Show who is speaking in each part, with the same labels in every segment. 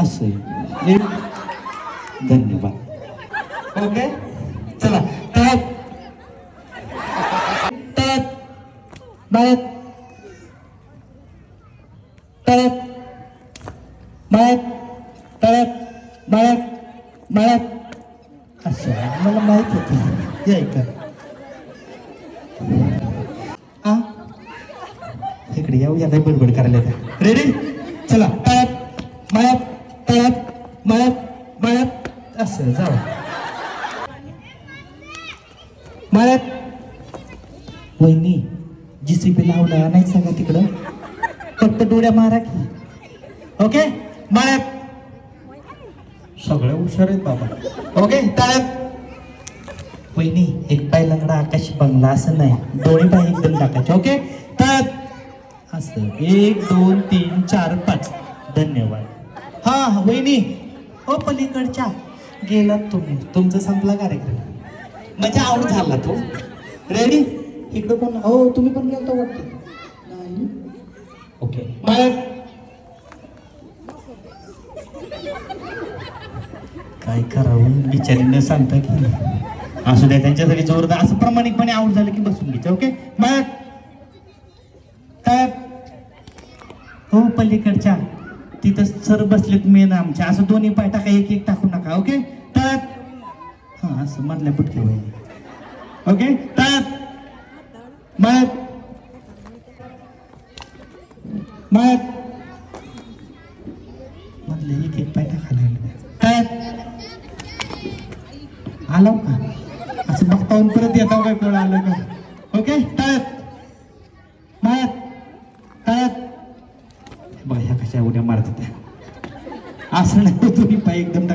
Speaker 1: असं आहे. एक. धन्यवाद. ओके? चला. तळ्यात तळ्यात मळ्यात तळ्यात मळ्यात तळ्यात मळ्यात मळ्यात असं आहे. मला माहीत होतं हे ऐका आ इकडे यांना बडबड करायला रेडी चला. तळ्यात मळ्यात तळ्यात मळ्यात मळ्यात. असं जाऊ मळ्यात. वहिनी जीसीबी लावला नाही सांगा तिकडं. फक्त डोळ्या मारा की. ओके मळ्यात. सगळे हुशार आहेत बाबा. ओके तळ्यात वहिनी एक पाय लंगडा आकाश बंगला असं नाही. डोळे पाय एकदम टाकायचे. ओके तर असं. एक दोन तीन चार पाच. धन्यवाद. हा वहिनी. हो पलीकडच्या. गेलात तुम्ही. तुमचा संपला कार्यक्रम. म्हणजे आऊट झाला तो. रेडी इकडं कोण? हो तुम्ही पण गेलतो वाटतं. ओके. मग काय करावं? बिचारी न सांगता की असू द्या त्यांच्यासाठी जोरदार असं प्रामाणिकपणे आऊट झालं की बसून घ्यायचं ओके? मग काय हो पलीकडच्या तिथं सर बसलेत मेन आमच्या. असं दोन्ही पाय टाका एक एक टाकू नका ओके तर हा असं मधल्या पुटके होईल ओके तर मग मग मधले एक एक पाय टाका लागले. तर आलो का? असं बघताहून परत येतो काय कोण आलं का? ओके तळत मायात तळत बघा ह्या कशा उड्या मारत होत्या असं नाही होत तुम्ही पाय एकदम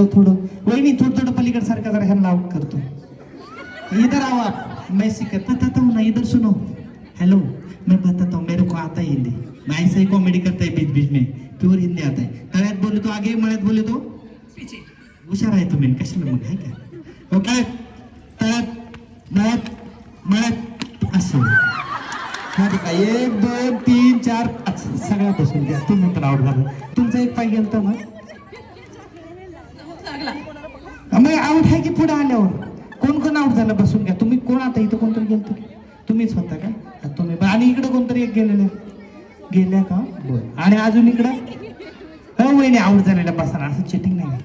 Speaker 1: सारखं थोडं. वहिनी थोडं थोडं पलीकडे सारखं जरा ह्यांना आउट करतो. इधर आओ आप. मैं सिखाता था ना इधर सुनो. हेलो मैं बताता हूँ मेरे को आता है हिंदी. मैं ऐसे ही कॉमेडी करता है बीच बीच में. प्योर हिंदी आता है. तळ्यात बोले तो आगे मळ्यात बोले तो? पीछे. हुशार आहे तुम्ही. कशाला मग आहे का? ओके तळ्यात मळ्यात मळ्यात असं. हा. एक दोन तीन चार सगळ्या बसून घ्या. तुम्ही नंतर आउट झालं. तुमचा एक पाय गेलता मग? मग आऊट आहे की पुढे आल्यावर? कोण कोण आउट झालं बसून घ्या. तुम्ही कोण आता? इथं कोणतरी गेलतो? तुम्हीच होता का? तुम्ही आणि इकडे कोणतरी एक गेलेलं गेल्या का? बरं. आणि अजून इकडं? हो वहिनी आउट झालेल्या बसणार असं चिटिंग नाही.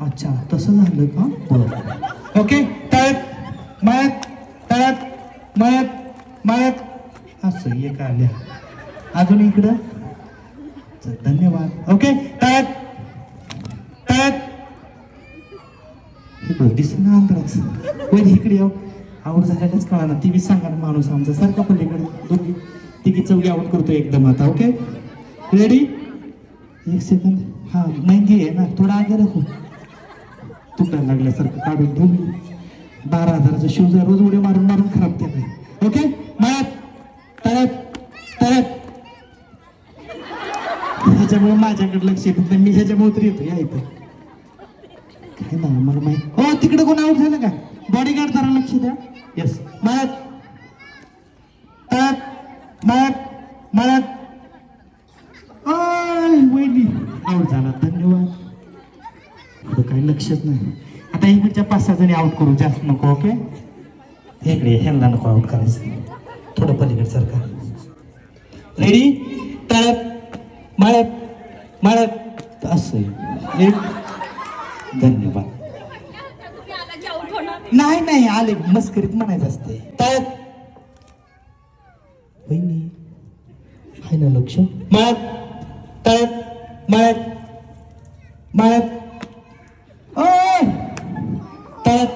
Speaker 1: अच्छा तसं झालं का? बरं. ओके तळ्यात मळ्यात तळ्यात मळ्यात मळ्यात. असं एक आल्या. अजून इकडं? चल, धन्यवाद. ओके तळ्यात तळ्यात इकडं दिसना पण इकडे येऊ. आवड झाल्यालाच कळा ना ती बी सांगा ना माणूस आमचा. सारखा पलीकडे दोघी. तिघी चौघी आवड करतो एकदम आता ओके रेडी एक सेकंद हा मेहंदी आहे ना. थोडा आगे राखू. तुटायला लागल्यासारखं काढून ठेवली बारा हजाराचं शूज रोज उड्या मारून मारून खराब केलाय. ओके मळ्यात. तळ्यात. तळ्यात. ह्याच्यामुळे माझ्याकडे लक्ष येत नाही. मी ह्याच्यामुळे तरी येतो. या इथं. काय ना मला माहीत. हो तिकडे कोण आउट झालं का? बॉडीगार्ड जरा लक्ष द्या. येस मळ्यात आय वहिनी. आउट झाला. धन्यवाद. काही लक्षच नाही. आता इकडच्या पाच सहा जणी आउट करू. जास्त नको ओके? इकडे ह्यांना नको आउट करायचं. थोडं पलीकडे सारखा रेडी तळ्यात मळ्यात मळ्यात असं आहे. एक धन्यवाद नाही नाही आले मस्करीत म्हणायचं असते. वहिनी आहे ना लक्ष. मळ्यात तळ्यात मळ्यात मळ्यात ओय! तळ्यात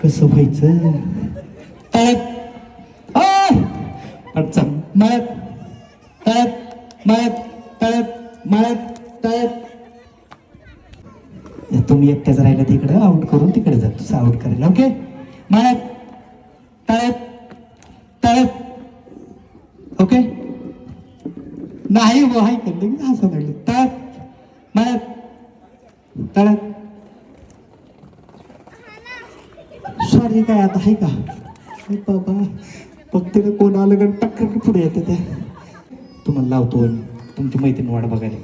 Speaker 1: कसं व्हायचं? तळ्यात ओय! अडचण. मळ्यात तळ्यात मळ्यात तळ्यात मळ्यात तळ्यात या तुम्ही एकट्याच राहिलं तिकडे आउट करून तिकडे जा. तुझं आउट करायला ओके माळ्यात तळ्यात तळ्यात ओके नाही हो हाय का लगेच हसा लागले तळ्यात मळ्यात तळ्यात सॉरी काय आता आहे का? बाबा फक्त कोण आलं का टक्कर पुढे येते त्या तुम्हाला लावतो तुमची मैत्रीण वाट बघायला.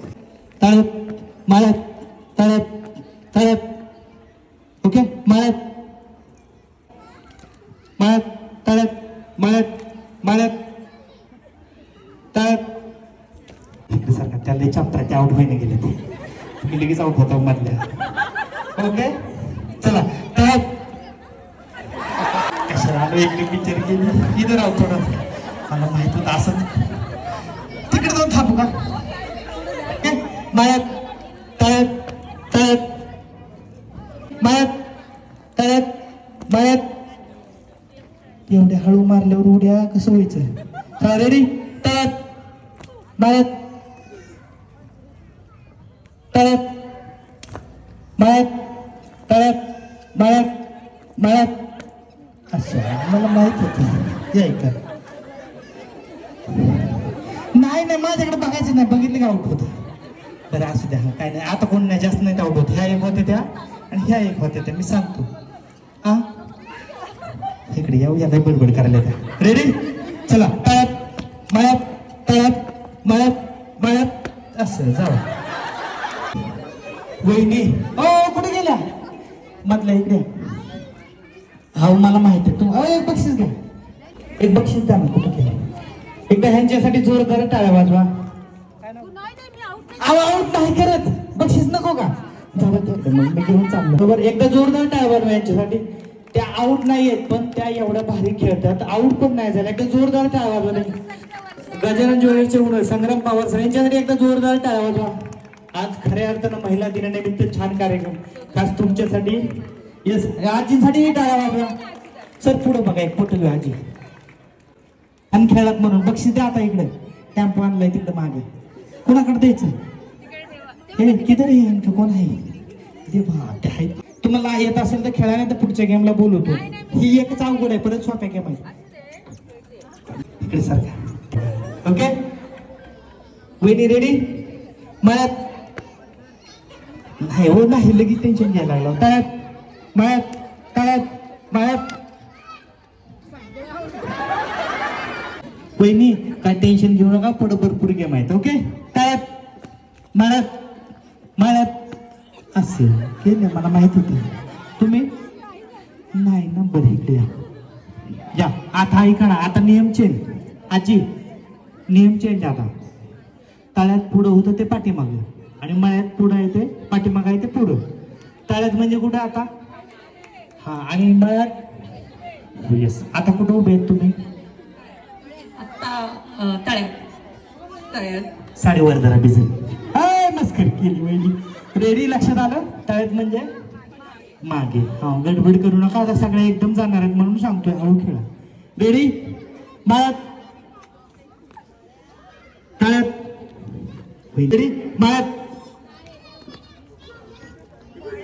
Speaker 1: तळ्यात माळ्यात तळ्यात तळ्यात ओके माळ्यात माळ्यात तळ्यात माळ्यात माळ्यात तळ्यात सारखा त्या लय चापता ते आउट व्हायला गेले ते. तुम्ही लगेच आउट होता मधल्या. ओके चला. तळ्यात कशाला आलो एक पिक्चर गेली इथं राहू थोडं. मला माहीत होतं असंच. तिकडे जाऊन थांबू का? ओके? मायात तळ्यात तळ्यात मायात तळ्यात एवढ्या हळू मारल्यावर उड्या कसं व्हायचं? चला रेडी तळ्यात. मायात तळ्यात. बाळ्यात तळ्यात. बाळ्यात मायात असं मला माहीत होत. या ऐका. नाही नाही माझ्याकडे बघायचं नाही. बघितलं का आउट होतं? बरं असू द्या. काय नाही. आता कोण नाही जास्त नाही आउट होत. ह्या एक होत्या त्या आणि ह्या एक होत्या त्या. मी सांगतो. इकडे येऊ या काही बडबड करायला त्या रेडी चला। तळ्यात मळ्यात तळ्यात मळ्यात मळ्यात असं जावा वहिनी ओ कुठे गेल्या मधल्या इकडे। हा मला माहिती आहे. तू एक बक्षीस घ्या एक बक्षीस द्या ना कुठे गेलं? एकदा ह्यांच्यासाठी जोरदार टाळ्या वाजवा. अहो आऊट नाही करत. बक्षीस नको का? झालं मग मी घेऊन चाललो. बरोबर एकदा जोरदार टाळ्या वाजवा यांच्यासाठी. त्या आऊट नाही आहेत पण त्या एवढ्या भारी खेळतात. आऊट पण नाही झाल्या. एकदा जोरदार टाळा वाजवा नाही गजानन ज्वेलरचे उन्हा संग्राम पवार सर यांच्यासाठी एकदा जोरदार टाळा वाजवा आज खऱ्या अर्थानं महिला दिनानिमित्त छान कार्यक्रम. खास तुमच्यासाठी येस आजींसाठी टाळा वाजवा सर पुढे बघा एक फोटो घेऊ आजी. आणि खेळात म्हणून बक्षीस द्या आता इकडे. टॅम्पो आणलाय तिकडे मागे. कोणाकडे द्यायचं? हे किती रे कोण आहे? देवा ते आहे तुम्हाला येत असेल तर खेळा नाही तर पुढच्या गेमला बोलवतो. ही एकच अवघड आहे परत सोप्या गेम आहे इकडे सारखा. ओके वहिनी रेडी मळ्यात. नाही हो नाही लगेच टेन्शन घ्यायला लागलं. तळ्यात. मळ्यात. तळ्यात. मळ्यात. वहिनी काय टेन्शन घेऊ नका पुढे भरपूर गेम आहेत ओके तळ्यात. मळ्यात. मळ्यात. असं. केलं मला माहीत होतं. तुम्ही? नाही ना बरं इकडे या. या आता ऐका ना आता नियम चेंज आजी नियम चेंज आता. तळ्यात पुढं होतं ते पाठीमागं. आणि मळ्यात पुढं आहे ते पाठीमागं आहे ते पुढं. तळ्यात म्हणजे कुठं आता? हा आणि मळ्यात? येस आता कुठं उभे आहेत तुम्ही?
Speaker 2: आत्ता अ, तळ्यात. तळ्यात.
Speaker 1: साडीवर जरा भिजल हाय मस्कर केली वहिनी. रेडी लक्षात आलं? तळेत म्हणजे? मागे. हा गडबड करू नका. आता सगळे एकदम जाणार आहेत म्हणून सांगतोय. हळू खेळा. रेडी बाळात तळ्यात. रेडी बाळात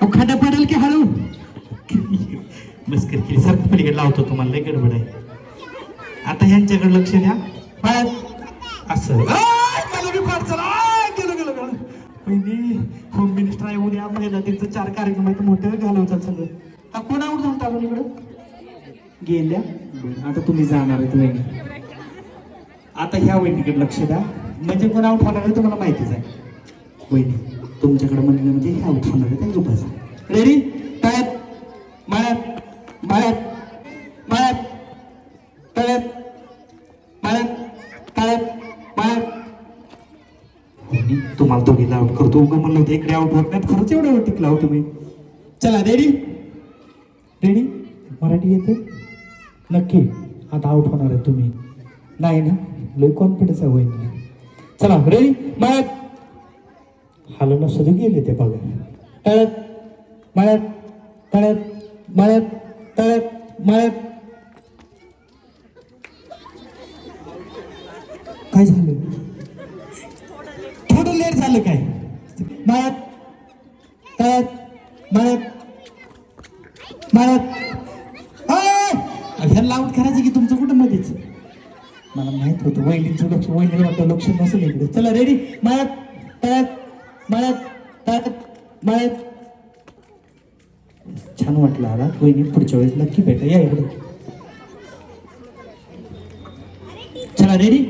Speaker 1: अहो, खड्डा पडेल की हळू? मस्कर केली. सारखं पलीकडे लावतो तुम्हाला. लय गडबड आहे. आता ह्यांच्याकडे लक्ष द्या. बाळात असं. मला बी फार चला. पहिली होम मिनिस्टर आहे उद्या महिला त्यांचं चार कार्यक्रम आहेत मोठं घालवतात सगळं. हा कोण आऊट झालं अजून इकडं? गेल्या? बरं, आता तुम्ही जाणार आहे वहिनी. आता ह्या वहिनीकडे लक्ष द्या. म्हणजे कोण आऊट होणार आहे तुम्हाला माहितीच आहे. वहिनी तुमच्याकडे म्हणलं म्हणजे हे आऊट होणार आहे त्या बस रेडी तळ्यात माळ्यात माळ्यात तळ्यात माळ्यात तळ्यात माळ्यात वहिनी, करतो दोघीला आउट करतो उगा म्हणलं होतं इकडे आउट होत खरंच एवढं वेळ टिकला हो तुम्ही. चला रेडी रेडी मराठी येते? नक्की. आता आउट होणार आहे तुम्ही. नाही ना? लय कॉन्फिडन्स आहे वहिनी चला रेडी मळ्यात. हालवणं सुरू गेले ते बघा तळ्यात. मळ्यात. तळ्यात. मळ्यात. तळ्यात. मळ्यात. काय झालं? चाललं झालं काय? मळ्यात तळ्यात मळ्यात मळ्यात ह्याला लाऊट करायचं की तुमचं कुठं मध्येच? मला माहीत होतं वहिनीचं लक्ष वहिनीला वाटतं लक्ष नसेल इकडे. चला रेडी मळ्यात तळ्यात मळ्यात तळ्यात मळ्यात छान वाटलं आला. वहिनी पुढच्या वेळेस नक्की भेटा. या इकडे. चला रेडी